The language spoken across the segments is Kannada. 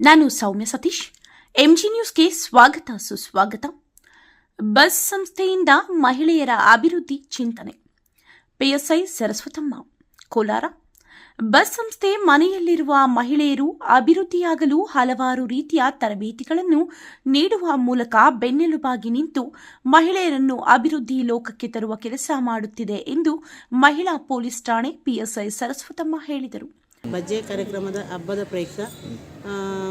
ನಾನು ಸೌಮ್ಯ ಸತೀಶ್ ಎಂಜಿ ನ್ಯೂಸ್ಗೆ ಸ್ವಾಗತ, ಸುಸ್ವಾಗತ. ಬಸ್ ಸಂಸ್ಥೆಯಿಂದ ಮಹಿಳೆಯರ ಅಭಿವೃದ್ಧಿ ಚಿಂತನೆ. ಪಿಎಸ್ಐ ಸರಸ್ವತಮ್ಮ, ಕೋಲಾರ. ಬಸ್ ಸಂಸ್ಥೆ ಮನೆಯಲ್ಲಿರುವ ಮಹಿಳೆಯರು ಅಭಿವೃದ್ಧಿಯಾಗಲು ಹಲವಾರು ರೀತಿಯ ತರಬೇತಿಗಳನ್ನು ನೀಡುವ ಮೂಲಕ ಬೆನ್ನೆಲುಬಾಗಿ ನಿಂತು ಮಹಿಳೆಯರನ್ನು ಅಭಿವೃದ್ಧಿ ಲೋಕಕ್ಕೆ ತರುವ ಕೆಲಸ ಮಾಡುತ್ತಿದೆ ಎಂದು ಮಹಿಳಾ ಪೊಲೀಸ್ ಠಾಣೆ ಪಿಎಸ್ಐ ಸರಸ್ವತಮ್ಮ ಹೇಳಿದರು. ಬಜ್ಜೆ ಕಾರ್ಯಕ್ರಮದ ಹಬ್ಬದ ಪ್ರಯುಕ್ತ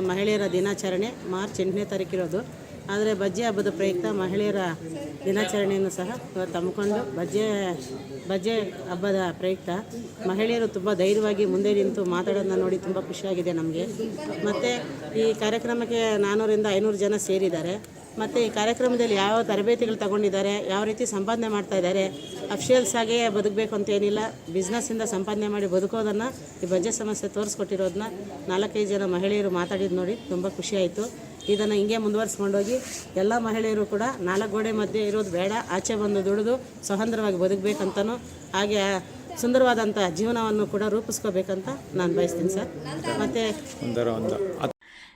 ಮಹಿಳೆಯರ ದಿನಾಚರಣೆ ಮಾರ್ಚ್ ಎಂಟನೇ ತಾರೀಕಿರೋದು. ಆದರೆ ಬಜ್ಜೆ ಹಬ್ಬದ ಪ್ರಯುಕ್ತ ಮಹಿಳೆಯರ ದಿನಾಚರಣೆಯನ್ನು ಸಹ ಇವತ್ತು ಹಮ್ಮಿಕೊಂಡು ಬಜ್ಜೆ ಬಜ್ಜೆ ಹಬ್ಬದ ಪ್ರಯುಕ್ತ ಮಹಿಳೆಯರು ತುಂಬ ಧೈರ್ಯವಾಗಿ ಮುಂದೆ ನಿಂತು ಮಾತಾಡೋದನ್ನ ನೋಡಿ ತುಂಬ ಖುಷಿಯಾಗಿದೆ ನಮಗೆ. ಮತ್ತು ಈ ಕಾರ್ಯಕ್ರಮಕ್ಕೆ ನಾನ್ನೂರಿಂದ ಐನೂರು ಜನ ಸೇರಿದ್ದಾರೆ. ಮತ್ತು ಈ ಕಾರ್ಯಕ್ರಮದಲ್ಲಿ ಯಾವ ತರಬೇತಿಗಳು ತಗೊಂಡಿದ್ದಾರೆ, ಯಾವ ರೀತಿ ಸಂಪಾದನೆ ಮಾಡ್ತಾ ಇದ್ದಾರೆ, ಅಫಿಷಿಯಲ್ಸ್ ಆಗೇ ಬದುಕಬೇಕು ಅಂತ ಏನಿಲ್ಲ ಬಿಸ್ನೆಸ್ಸಿಂದ ಸಂಪಾದನೆ ಮಾಡಿ ಬದುಕೋದನ್ನು ಈ ಬಜೆ ಸಮಸ್ಯೆ ತೋರಿಸ್ಕೊಟ್ಟಿರೋದನ್ನ ನಾಲ್ಕೈದು ಜನ ಮಹಿಳೆಯರು ಮಾತಾಡಿದ್ದು ನೋಡಿ ತುಂಬ ಖುಷಿಯಾಯಿತು ಇದನ್ನು ಹಿಂಗೆ ಮುಂದುವರಿಸ್ಕೊಂಡೋಗಿ ಎಲ್ಲ ಮಹಿಳೆಯರು ಕೂಡ ನಾಲ್ಕು ಗೋಡೆ ಮಧ್ಯೆ ಇರೋದು ಬೇಡ, ಆಚೆ ಬಂದು ದುಡಿದು ಸ್ವತಂತ್ರವಾಗಿ ಬದುಕಬೇಕಂತನೂ ಹಾಗೆ ಸುಂದರವಾದಂಥ ಜೀವನವನ್ನು ಕೂಡ ರೂಪಿಸ್ಕೋಬೇಕಂತ ನಾನು ಬಯಸ್ತೀನಿ ಸರ್. ಮತ್ತು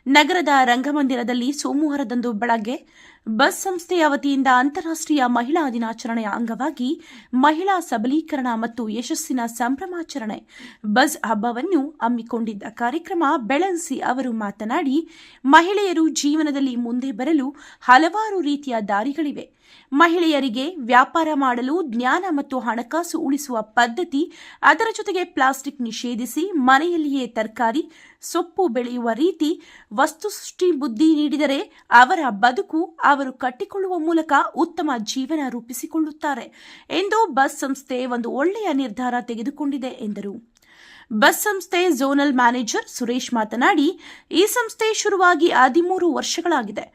ನಗರದ ರಂಗಮಂದಿರದಲ್ಲಿ ಸೋಮವಾರದಂದು ಬೆಳಗ್ಗೆ ಬಸ್ ಸಂಸ್ಥೆಯ ವತಿಯಿಂದ ಅಂತಾರಾಷ್ಟ್ರೀಯ ಮಹಿಳಾ ದಿನಾಚರಣೆಯ ಅಂಗವಾಗಿ ಮಹಿಳಾ ಸಬಲೀಕರಣ ಮತ್ತು ಯಶಸ್ಸಿನ ಸಂಭ್ರಮಾಚರಣೆ ಬಸ್ ಹಬ್ಬವನ್ನು ಹಮ್ಮಿಕೊಂಡಿದ್ದ ಕಾರ್ಯಕ್ರಮ ಬೆಳಗಿಸಿ ಅವರು ಮಾತನಾಡಿ, ಮಹಿಳೆಯರು ಜೀವನದಲ್ಲಿ ಮುಂದೆ ಬರಲು ಹಲವಾರು ರೀತಿಯ ದಾರಿಗಳಿವೆ. ಮಹಿಳೆಯರಿಗೆ ವ್ಯಾಪಾರ ಮಾಡಲು ಜ್ಞಾನ ಮತ್ತು ಹಣಕಾಸು ಉಳಿಸುವ ಪದ್ಧತಿ, ಅದರ ಜೊತೆಗೆ ಪ್ಲಾಸ್ಟಿಕ್ ನಿಷೇಧಿಸಿ ಮನೆಯಲ್ಲಿಯೇ ತರಕಾರಿ, ಸೊಪ್ಪು ಬೆಳೆಯುವ ರೀತಿ ವಸ್ತುಸೃಷ್ಟಿ ಬುದ್ಧಿ ನೀಡಿದರೆ ಅವರ ಬದುಕು ಅವರು ಕಟ್ಟಿಕೊಳ್ಳುವ ಮೂಲಕ ಉತ್ತಮ ಜೀವನ ರೂಪಿಸಿಕೊಳ್ಳುತ್ತಾರೆ ಎಂದು ಬಸ್ ಸಂಸ್ಥೆ ಒಂದು ಒಳ್ಳೆಯ ನಿರ್ಧಾರ ತೆಗೆದುಕೊಂಡಿದೆ ಎಂದರು. ಬಸ್ ಸಂಸ್ಥೆ ಝೋನಲ್ ಮ್ಯಾನೇಜರ್ ಸುರೇಶ್ ಮಾತನಾಡಿ, ಈ ಸಂಸ್ಥೆ ಶುರುವಾಗಿ ಹದಿಮೂರು ವರ್ಷಗಳಾಗಿದೆ.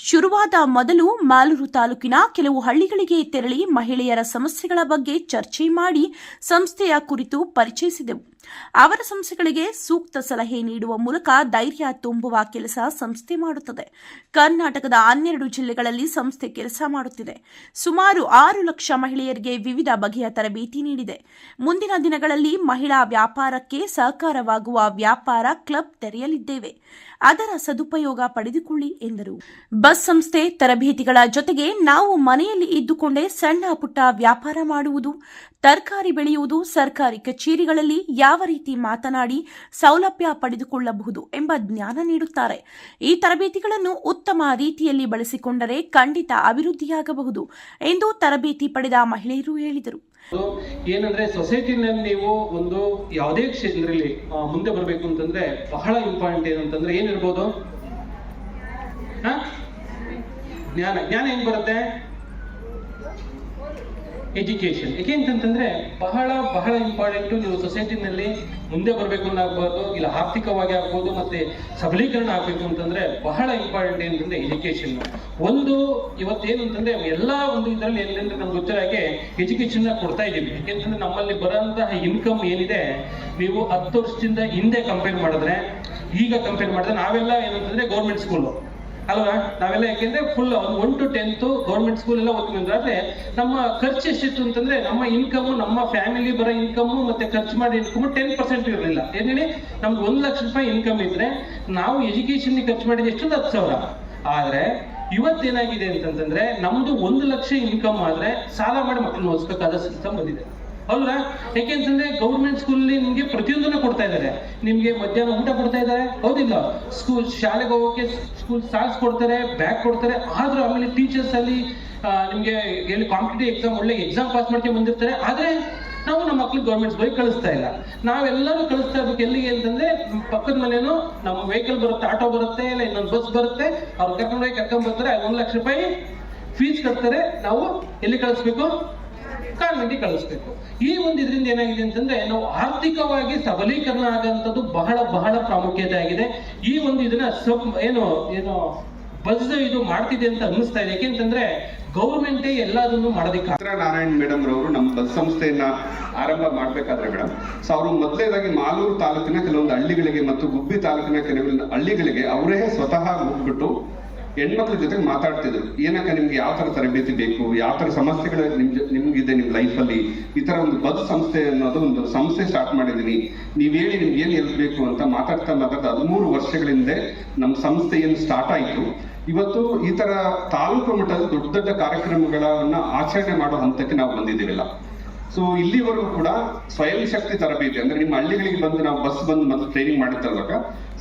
ಶುರುವಾದ ಮೊದಲು ಮಾಲೂರು ತಾಲೂಕಿನ ಕೆಲವು ಹಳ್ಳಿಗಳಿಗೆ ತೆರಳಿ ಮಹಿಳೆಯರ ಸಮಸ್ಯೆಗಳ ಬಗ್ಗೆ ಚರ್ಚೆ ಮಾಡಿ ಸಂಸ್ಥೆಯ ಕುರಿತು ಪರಿಚಯಿಸಿದೆವು. ಅವರ ಸಂಸ್ಥೆಗಳಿಗೆ ಸೂಕ್ತ ಸಲಹೆ ನೀಡುವ ಮೂಲಕ ಧೈರ್ಯ ತುಂಬುವ ಕೆಲಸ ಸಂಸ್ಥೆ ಮಾಡುತ್ತದೆ. ಕರ್ನಾಟಕದ ಹನ್ನೆರಡು ಜಿಲ್ಲೆಗಳಲ್ಲಿ ಸಂಸ್ಥೆ ಕೆಲಸ ಮಾಡುತ್ತಿದೆ. ಸುಮಾರು ಆರು ಲಕ್ಷ ಮಹಿಳೆಯರಿಗೆ ವಿವಿಧ ಬಗೆಯ ತರಬೇತಿ ನೀಡಿದೆ. ಮುಂದಿನ ದಿನಗಳಲ್ಲಿ ಮಹಿಳಾ ವ್ಯಾಪಾರಕ್ಕೆ ಸಹಕಾರವಾಗುವ ವ್ಯಾಪಾರ ಕ್ಲಬ್ ತೆರೆಯಲಿದ್ದೇವೆ. ಅದರ ಸದುಪಯೋಗ ಪಡೆದುಕೊಳ್ಳಿ ಎಂದರು. ಬಸ್ ಸಂಸ್ಥೆ ತರಬೇತಿಗಳ ಜೊತೆಗೆ ನಾವು ಮನೆಯಲ್ಲಿ ಇದ್ದುಕೊಂಡೇ ಸಣ್ಣ ಪುಟ್ಟ ವ್ಯಾಪಾರ ಮಾಡುವುದು, ತರಕಾರಿ ಬೆಳೆಯುವುದು, ಸರ್ಕಾರಿ ಕಚೇರಿಗಳಲ್ಲಿ ಯಾವ ರೀತಿ ಮಾತನಾಡಿ ಸೌಲಭ್ಯ ಪಡೆದುಕೊಳ್ಳಬಹುದು ಎಂಬ ಜ್ಞಾನ ನೀಡುತ್ತಾರೆ ಈ ತರಬೇತಿಗಳನ್ನು ಉತ್ತಮ ರೀತಿಯಲ್ಲಿ ಬಳಸಿಕೊಂಡರೆ ಖಂಡಿತ ಅಭಿವೃದ್ಧಿಯಾಗಬಹುದು ಎಂದು ತರಬೇತಿ ಪಡೆದ ಮಹಿಳೆಯರು ಹೇಳಿದರು ಏನಂದ್ರೆ ಸೊಸೈಟಿನಲ್ಲಿ ನೀವು ಒಂದು ಯಾವುದೇ ಕ್ಷೇತ್ರದಲ್ಲಿ ಮುಂದೆ ಬರಬೇಕು ಅಂತಂದ್ರೆ ಬಹಳ ಇಂಪಾರ್ಟೆಂಟ್ ಏನಂತಂದ್ರೆ ಏನಿರ್ಬೋದು? ಜ್ಞಾನ. ಜ್ಞಾನ ಹೆಂಗ್ ಬರುತ್ತೆ? ಎಜುಕೇಶನ್ ಯಾಕೆ ಅಂತಂತಂದ್ರೆ ಬಹಳ ಬಹಳ ಇಂಪಾರ್ಟೆಂಟ್ ನೀವು ಸೊಸೈಟಿನಲ್ಲಿ ಮುಂದೆ ಬರಬೇಕು ಆಗ್ಬೋದು ಇಲ್ಲ ಆರ್ಥಿಕವಾಗಿ ಆಗ್ಬೋದು ಮತ್ತೆ ಸಬಲೀಕರಣ ಆಗ್ಬೇಕು ಅಂತಂದ್ರೆ ಬಹಳ ಇಂಪಾರ್ಟೆಂಟ್ ಏನಂತಂದ್ರೆ ಎಜುಕೇಶನ್ ಒಂದು, ಇವತ್ತೇನು ಅಂತಂದ್ರೆ ಎಲ್ಲಾ ಒಂದು ಇದರಲ್ಲಿ ಏನಂದ್ರೆ ನಮ್ಗೆ ಗೊತ್ತಿರೋ ಹಾಗೆ ಎಜುಕೇಶನ್ ಕೊಡ್ತಾ ಇದೀವಿ ಯಾಕೆಂತಂದ್ರೆ ನಮ್ಮಲ್ಲಿ ಬರೋಂತಹ ಇನ್ಕಮ್ ಏನಿದೆ, ನೀವು ಹತ್ತು ವರ್ಷದಿಂದ ಹಿಂದೆ ಕಂಪೇರ್ ಮಾಡಿದ್ರೆ, ಈಗ ಕಂಪೇರ್ ಮಾಡಿದ್ರೆ ನಾವೆಲ್ಲ ಏನಂತಂದ್ರೆ ಗೌರ್ಮೆಂಟ್ ಸ್ಕೂಲು ಅಲ್ವಾ ನಾವೆಲ್ಲ ಯಾಕೆಂದ್ರೆ full one to tenth government school ಎಲ್ಲ ಓದ್ಕೊಂಡ್ರೆ ಆದ್ರೆ ನಮ್ಮ ಖರ್ಚು ಎಷ್ಟಿತ್ತು ಅಂತಂದ್ರೆ ನಮ್ಮ ಇನ್ಕಮ್ ನಮ್ಮ ಫ್ಯಾಮಿಲಿ ಬರೋ ಇನ್ಕಮ್ ಮತ್ತೆ ಖರ್ಚು ಮಾಡಿ ಇನ್ಕಮ್ ಟೆನ್ ಪರ್ಸೆಂಟ್ ಇರಲಿಲ್ಲ. ಏನೇಳಿ ನಮ್ಗೆ ಒಂದು ಲಕ್ಷ ರೂಪಾಯಿ ಇನ್ಕಮ್ ಇದ್ರೆ ನಾವು ಎಜುಕೇಶನ್ ಖರ್ಚು ಮಾಡಿದ ಎಷ್ಟು ಹತ್ತು ಸಾವಿರ. ಆದ್ರೆ ಇವತ್ತೇನಾಗಿದೆ ಅಂತಂದ್ರೆ ನಮ್ದು ಒಂದು ಲಕ್ಷ ಇನ್ಕಮ್ ಆದ್ರೆ ಸಾಲ ಮಾಡಿ ಮಕ್ಕಳನ್ನ ಓದಿಸ್ಬೇಕಾದ ಸಿಸ್ಟಮ್ ಬಂದಿದೆ. ಅಲ್ವಾ ಯಾಕೆಂತಂದ್ರೆ ಗೌರ್ಮೆಂಟ್ ಸ್ಕೂಲ್ ನಿಮ್ಗೆ ಪ್ರತಿಯೊಂದನ್ನು ಕೊಡ್ತಾ ಇದ್ದಾರೆ. ನಿಮ್ಗೆ ಮಧ್ಯಾಹ್ನ ಊಟ ಕೊಡ್ತಾ ಇದ್ದಾರೆ. ಹೌದಿಲ್ಲ? ಸ್ಕೂಲ್ ಶಾಲೆಗೆ ಹೋಗೋಕೆ ಸ್ಕೂಲ್ ಸಾಕ್ಸ್ ಕೊಡ್ತಾರೆ ಬ್ಯಾಗ್ ಕೊಡ್ತಾರೆ. ಆದ್ರೂ ಆಮೇಲೆ ಟೀಚರ್ಸ್ ಅಲ್ಲಿ ನಿಮ್ಗೆ ಎಲ್ಲಿ ಕಾಂಪಿಟೇಟಿವ್ ಎಕ್ಸಾಮ್ ಒಳ್ಳೆ ಎಕ್ಸಾಮ್ ಪಾಸ್ ಮಾಡ್ಕೊಂಡು ಬಂದಿರ್ತಾರೆ. ಆದ್ರೆ ನಾವು ನಮ್ಮ ಮಕ್ಳಿಗೆ ಗೌರ್ಮೆಂಟ್ ಬೈಕ್ ಕಳಿಸ್ತಾ ಇಲ್ಲ. ನಾವೆಲ್ಲರೂ ಕಳಿಸ್ತಾ ಇರ್ಬೇಕು ಎಲ್ಲಿಗೆ ಅಂತಂದ್ರೆ ಪಕ್ಕದ ಮನೇನು ನಮ್ಮ ವೆಹಿಕಲ್ ಬರುತ್ತೆ ಆಟೋ ಬರುತ್ತೆ, ಇಲ್ಲ ಇನ್ನೊಂದು ಬಸ್ ಬರುತ್ತೆ. ಅವ್ರು ಕರ್ಕೊಂಡೋಗಿ ಕರ್ಕೊಂಡ್ ಬರ್ತಾರೆ, ಒಂದ್ ಲಕ್ಷ ರೂಪಾಯಿ ಫೀಸ್ ಕಟ್ತಾರೆ. ನಾವು ಎಲ್ಲಿ ಕಳಿಸ್ಬೇಕು? ಕಾನ್ವೆಂಟಿಗೆ ಕಳಿಸ್ಬೇಕು ಈ ಒಂದು ಇದರಿಂದ ಏನಾಗಿದೆ ಅಂತಂದ್ರೆ ನಾವು ಆರ್ಥಿಕವಾಗಿ ಸಬಲೀಕರಣ ಆಗಂತದ್ದು ಬಹಳ ಬಹಳ ಪ್ರಾಮುಖ್ಯತೆ ಆಗಿದೆ. ಈ ಒಂದು ಇದನ್ನ ಸಬ್ ಏನು ಏನು ಬಜ್ ಇದು ಮಾಡ್ತಿದೆ ಅಂತ ಅನ್ನಿಸ್ತಾ ಇದೆ. ಯಾಕೆಂತಂದ್ರೆ ಗೌರ್ಮೆಂಟ್ ಎಲ್ಲದನ್ನು ಮಾಡೋದಕ್ಕೆ ನಾರಾಯಣ್ ಮೇಡಮ್ ರವರು ನಮ್ಮ ಬಸ್ ಸಂಸ್ಥೆಯನ್ನ ಆರಂಭ ಮಾಡ್ಬೇಕಾದ್ರೆ ಮೇಡಮ್ ಸೊ ಅವರು ಮೊದಲೇದಾಗಿ ಮಾಲೂರು ತಾಲೂಕಿನ ಕೆಲವೊಂದು ಹಳ್ಳಿಗಳಿಗೆ ಮತ್ತು ಗುಬ್ಬಿ ತಾಲೂಕಿನ ಕೆಲವೊಂದು ಹಳ್ಳಿಗಳಿಗೆ ಅವರೇ ಸ್ವತಃ ಹೋಗ್ಬಿಟ್ಟು ಹೆಣ್ಮಕ್ಳ ಜೊತೆಗೆ ಮಾತಾಡ್ತಿದ್ರು. ಏನಕ್ಕ ನಿಮ್ಗೆ ಯಾವ ತರ ತರಬೇತಿ ಬೇಕು? ಯಾವ ತರ ಸಮಸ್ಯೆಗಳು ನಿಮ್ ನಿಮ್ಗಿದೆ ನಿಮ್ ಲೈಫಲ್ಲಿ? ಈ ತರ ಒಂದು ಬದ್ ಸಂಸ್ಥೆ ಅನ್ನೋದು ಒಂದು ಸಂಸ್ಥೆ ಸ್ಟಾರ್ಟ್ ಮಾಡಿದೀನಿ. ನೀವ್ ಹೇಳಿ ನಿಮ್ಗೆ ಏನ್ ಹೆಲ್ಪ್ ಬೇಕು ಅಂತ ಮಾತಾಡ್ತಾ ಮಾತಾಡ್ತಾ ಹದಿಮೂರು ವರ್ಷಗಳ ಹಿಂದೆ ನಮ್ಮ ಸಂಸ್ಥೆ ಏನು ಸ್ಟಾರ್ಟ್ ಆಯ್ತು. ಇವತ್ತು ಈ ತರ ತಾಲೂಕು ಮಟ್ಟದ ದೊಡ್ಡ ದೊಡ್ಡ ಕಾರ್ಯಕ್ರಮಗಳನ್ನ ಆಚರಣೆ ಮಾಡೋ ಹಂತಕ್ಕೆ ನಾವು ಬಂದಿದ್ದೀವಿಲ್ಲ. ಸೊ ಇಲ್ಲಿವರೆಗೂ ಕೂಡ ಸ್ವಯಂ ಶಕ್ತಿ ತರಬೇತಿ ಅಂದ್ರೆ ನಿಮ್ಮ ಹಳ್ಳಿಗಳಿಗೆ ಬಂದು ನಾವು ಬಸ್ ಬಂದು ಮತ್ತೆ ಟ್ರೈನಿಂಗ್ ಮಾಡಿದ್ದಲ್ವಾಗ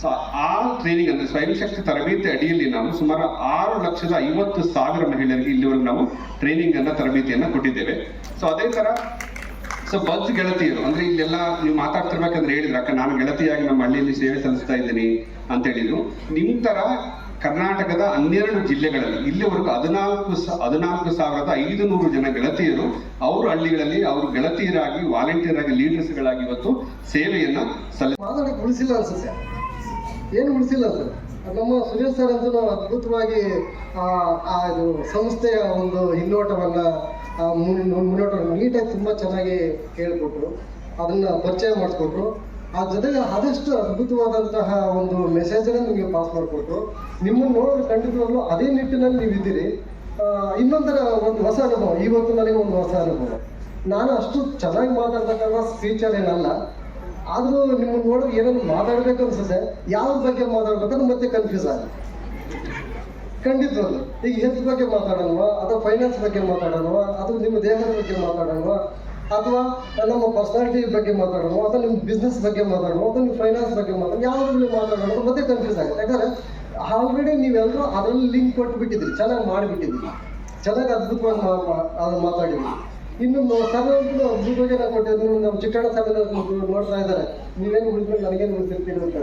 ಸೊ ಆ ಟ್ರೈನಿಂಗ್ ಅಂದ್ರೆ ಸ್ವಯಂ ಶಕ್ತಿ ತರಬೇತಿ ಅಡಿಯಲ್ಲಿ ನಾವು ಸುಮಾರು ಆರು ಲಕ್ಷದ ಐವತ್ತು ಸಾವಿರ ಮಹಿಳೆಯರಿಗೆ ಇಲ್ಲಿವರೆಗೂ ನಾವು ಟ್ರೈನಿಂಗ್ ಅನ್ನ, ತರಬೇತಿಯನ್ನ ಕೊಟ್ಟಿದ್ದೇವೆ. ಸೊ ಅದೇ ತರ ಸೊ ಬಸ್ ಗೆಳತಿಯರು, ಅಂದ್ರೆ ಇಲ್ಲೆಲ್ಲ ನೀವು ಮಾತಾಡ್ತಿರ್ಬೇಕಂದ್ರೆ ಹೇಳಿದ್ರು, ಅಕ್ಕ, ನಾನು ಗೆಳತಿಯಾಗಿ ನಮ್ಮ ಹಳ್ಳಿಯಲ್ಲಿ ಸೇವೆ ಸಲ್ಲಿಸ್ತಾ ಇದ್ದೀನಿ ಅಂತ ಹೇಳಿದ್ರು. ನಿಮ್ ತರ ಕರ್ನಾಟಕದ ಹನ್ನೆರಡು ಜಿಲ್ಲೆಗಳಲ್ಲಿ ಇಲ್ಲಿವರೆಗೂ ಹದಿನಾಲ್ಕು ಹದಿನಾಲ್ಕು ಸಾವಿರದ ಐದು ನೂರು ಜನ ಗೆಳತಿಯರು ಅವ್ರ ಹಳ್ಳಿಗಳಲ್ಲಿ ಅವ್ರ ಗೆಳತಿಯರಾಗಿ ವಾಲಂಟಿಯರ್ ಆಗಿ ಲೀಡರ್ಸ್ ಗಳಾಗಿ ಇವತ್ತು ಸೇವೆಯನ್ನ ಮಾತಾಡಕ್ಕೆ ಉಳಿಸಿಲ್ಲ ಅನ್ಸುತ್ತೆ. ಏನು ಉಳಿಸಿಲ್ಲ ಸರ್ ನಮ್ಮ ಸುರೇಶ್ ಸರ್ ಅಂತೂ ಅದ್ಭುತವಾಗಿ ಆ, ಸಂಸ್ಥೆಯ ಒಂದು ಹಿನ್ನೋಟವನ್ನ ಮುನ್ನೋಟವನ್ನು ನೀಟಾಗಿ ತುಂಬ ಚೆನ್ನಾಗಿ ಹೇಳ್ಕೊಟ್ರು ಅದನ್ನ ಪರಿಚಯ ಮಾಡಿಸ್ಕೊಟ್ರು ಆ ಜೊತೆಗೆ ಆದಷ್ಟು ಅದ್ಭುತವಾದಂತಹ ಒಂದು ಮೆಸೇಜನ್ನು ನಿಮಗೆ ಪಾಸ್ ಮಾಡಿಕೊಟ್ಟು ನಿಮ್ಮನ್ನು ನೋಡಿದ್ರೆ ಖಂಡಿತವಾಗ್ಲೂ ಅದೇ ನಿಟ್ಟಿನಲ್ಲಿ ನೀವು ಇದ್ದೀರಿ. ಇನ್ನೊಂದರ ಒಂದು ಹೊಸ ಅನುಭವ ಇವತ್ತು ನನಗೆ ಒಂದು ಹೊಸ ಅನುಭವ. ನಾನು ಅಷ್ಟು ಚೆನ್ನಾಗಿ ಮಾತಾಡ್ತಕ್ಕಂಥ ಸ್ಪೀಚರ್ ಏನಲ್ಲ, ಆದರೂ ನಿಮ್ಮನ್ನು ನೋಡಿ ಏನಾದ್ರು ಮಾತಾಡ್ಬೇಕು ಅನ್ಸುತ್ತೆ. ಯಾವ ಬಗ್ಗೆ ಮಾತಾಡ್ಬೇಕಂದ್ರೆ ಮತ್ತೆ ಕನ್ಫ್ಯೂಸ್ ಆಗುತ್ತೆ ಖಂಡಿತವಾಗ್ಲು ಈಗ ಹೆಲ್ತ್ ಬಗ್ಗೆ ಮಾತಾಡೋಣ ಅಥವಾ ಫೈನಾನ್ಸ್ ಬಗ್ಗೆ ಮಾತಾಡೋಣ ಅಥವಾ ನಿಮ್ಮ ದೇಹದ ಬಗ್ಗೆ ಮಾತಾಡೋಣ ಅಥವಾ ನಮ್ಮ ಪರ್ಸನಾಲಿಟಿ ಬಗ್ಗೆ ಮಾತಾಡೋಣ, ಅಥವಾ ನಿಮ್ಮ ಬಿಸ್ನೆಸ್ ಬಗ್ಗೆ ಮಾತಾಡೋಣ, ಅಥವಾ ನಿಮ್ಮ ಫೈನಾನ್ಸ್ ಬಗ್ಗೆ ಮಾತಾಡೋಣ, ಯಾವುದ್ರಲ್ಲಿ ಮಾತಾಡೋಣ ಮತ್ತೆ ಕನ್ಫ್ಯೂಸ್ ಆಗುತ್ತೆ ಯಾಕಂದ್ರೆ ಆಲ್ರೆಡಿ ನೀವೆಲ್ಲರೂ ಅದರಲ್ಲಿ ಲಿಂಕ್ ಕೊಟ್ಟು ಬಿಟ್ಟಿದ್ರಿ ಚೆನ್ನಾಗಿ ಮಾಡಿಬಿಟ್ಟಿದ್ದೀರಿ. ಚೆನ್ನಾಗಿ ಅದ್ಭುತವಾಗಿ ಅದನ್ನು ಮಾತಾಡಿದ್ರಿ ಇನ್ನು ಸರ್ ಅದ್ಭುತವಾಗಿ ನಾವು ಕೊಟ್ಟಿದ್ದು ನಮ್ಮ ಚಿಕ್ಕಣ್ಣ ಸರ್ ನೋಡ್ತಾ ಇದ್ದಾರೆ. ನೀವೇನು ಉಳಿದ್ಮೇಲೆ ನನಗೇನು ಉಳಿದಿರ್ತೀರಿ ಅಂತ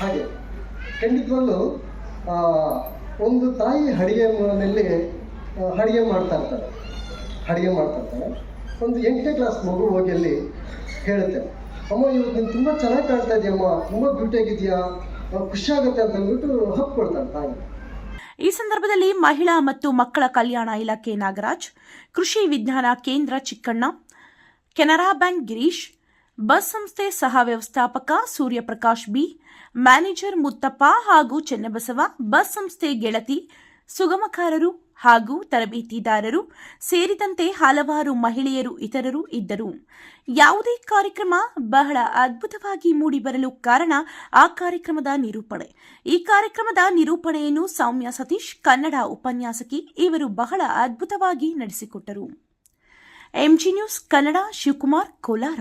ಹಾಗೆ, ಖಂಡಿತವಾಗ್ಲೂ ಒಂದು ತಾಯಿ ಅಡಿಗೆ ಮನೆಯಲ್ಲಿ ಅಡಿಗೆ ಮಾಡ್ತಾ ಇರ್ತಾರೆ. ಅಡಿಗೆ ಮಾಡ್ತಾ ಇರ್ತಾರೆ ಒಂದು ಎಂಟನೇ ಕ್ಲಾಸ್ ಮಗು ಹೋಗಿ ಅಲ್ಲಿ ಹೇಳುತ್ತೆ, ಅಮ್ಮ ಇವತ್ತು ನೀನು ತುಂಬ ಚೆನ್ನಾಗಿ ಕಾಣ್ತಾ ಇದೆಯಮ್ಮ ತುಂಬ ಖುಷಿ ಆಗುತ್ತೆ ಅಂತ ಅಂದ್ಬಿಟ್ಟು ಕೊಡ್ತಾನೆ ತಾಯಿ. ಈ ಸಂದರ್ಭದಲ್ಲಿ ಮಹಿಳಾ ಮತ್ತು ಮಕ್ಕಳ ಕಲ್ಯಾಣ ಇಲಾಖೆ ನಾಗರಾಜ್, ಕೃಷಿ ವಿಜ್ಞಾನ ಕೇಂದ್ರ ಚಿಕ್ಕಣ್ಣ, ಕೆನರಾ ಬ್ಯಾಂಕ್ ಗಿರೀಶ್, ಬಸ್ ಸಂಸ್ಥೆ ಸಹ ವ್ಯವಸ್ಥಾಪಕ ಸೂರ್ಯಪ್ರಕಾಶ್ ಬಿ, ಮ್ಯಾನೇಜರ್ ಮುತ್ತಪ್ಪ ಹಾಗೂ ಚೆನ್ನಬಸವ, ಬಸ್ ಸಂಸ್ಥೆ ಗೆಳತಿ ಸುಗಮಕಾರರು ಹಾಗೂ ತರಬೇತಿದಾರರು ಸೇರಿದಂತೆ ಹಲವಾರು ಮಹಿಳೆಯರು ಇತರರು ಇದ್ದರು. ಯಾವುದೇ ಕಾರ್ಯಕ್ರಮ ಬಹಳ ಅದ್ಭುತವಾಗಿ ಮೂಡಿಬರಲು ಕಾರಣ ಆ ಕಾರ್ಯಕ್ರಮದ ನಿರೂಪಣೆ. ಈ ಕಾರ್ಯಕ್ರಮದ ನಿರೂಪಣೆಯನ್ನು ಸೌಮ್ಯ ಸತೀಶ್, ಕನ್ನಡ ಉಪನ್ಯಾಸಕಿ ಇವರು ಬಹಳ ಅದ್ಭುತವಾಗಿ ನಡೆಸಿಕೊಟ್ಟರು. MG news Kannada, Shivakumar, Kolar.